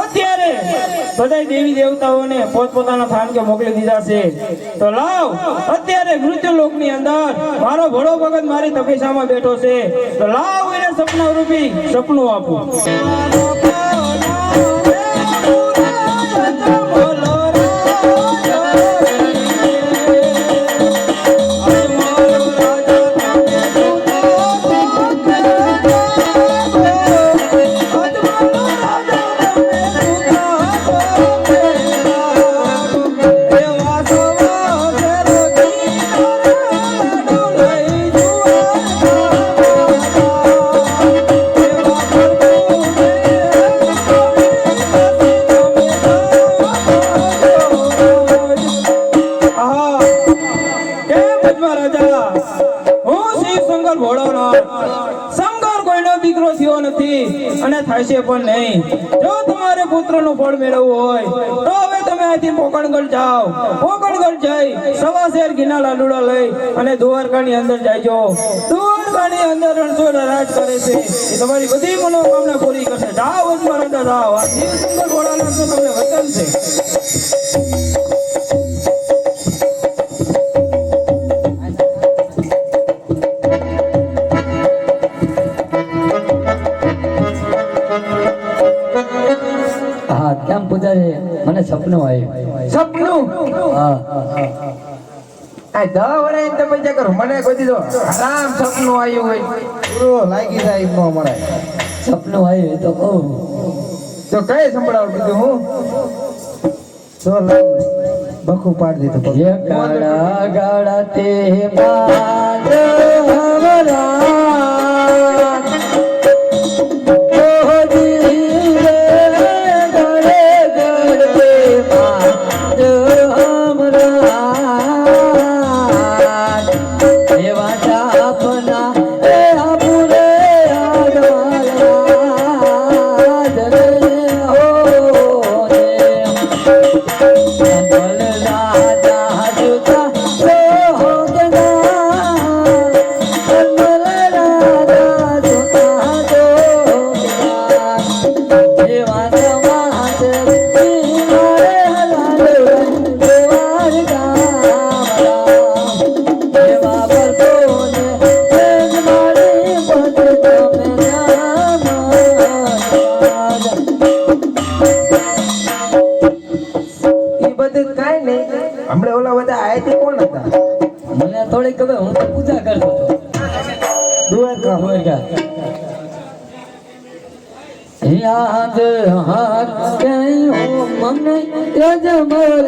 અત્યારે બધા દેવી દેવતાઓને પોતપોતાના સ્થાન કે મોકલી દીધા છે. તો લાવ, અત્યારે મૃત્યુ લોકની અંદર મારો ભળો ભગત મારી તપેશામાં બેઠો છે. તો લાવ એને સપના રૂપી સપનું આપો. શંકર કોઈનો દીકરો થયો નથી અને થશે પણ નહીં. જો તમારે પુત્રનું ફળ મેળવવું હોય, તો હવે તમે અહીંથી પોકણગઢ જાઓ. પોકણગઢ જઈ સવા શેર ઘીના લાડુડા લઈ અને દ્વારકાની અંદર જાયજો દ્વારકાની અંદર રણછોડ રાજ કરે છે. એ તમારી બધી મનોકામના પૂરી કરશે. જાઓ ભજવા રાજા જાઓ આ શિવ સુંદર ઘોડાનું તમને વચન છે. કેમ પૂજારી? મને સપનું આવ્યું. સપનું? હા. આ દહ વર્ષ તમે જે કરો મને કહી દીધો આરામ સપનું આવ્યું હોય. પૂરો લાગી જાય એમનો મળે સપનું આવ્યું તો કહું. તો કઈ સંભળાવું કીધું હું? તો બખું પાડી દીધું. ગાડા ગાડા તે પા the બધું કાંઈ નહીં. હમણાં ઓલા બધા આયા તે કોણ હતા? મને થોડી ખબર હું તો પૂજા કરતો હતો દ્વારકા. દ્વારકા. યાદ હાથ કઈ હો મને તેજ મર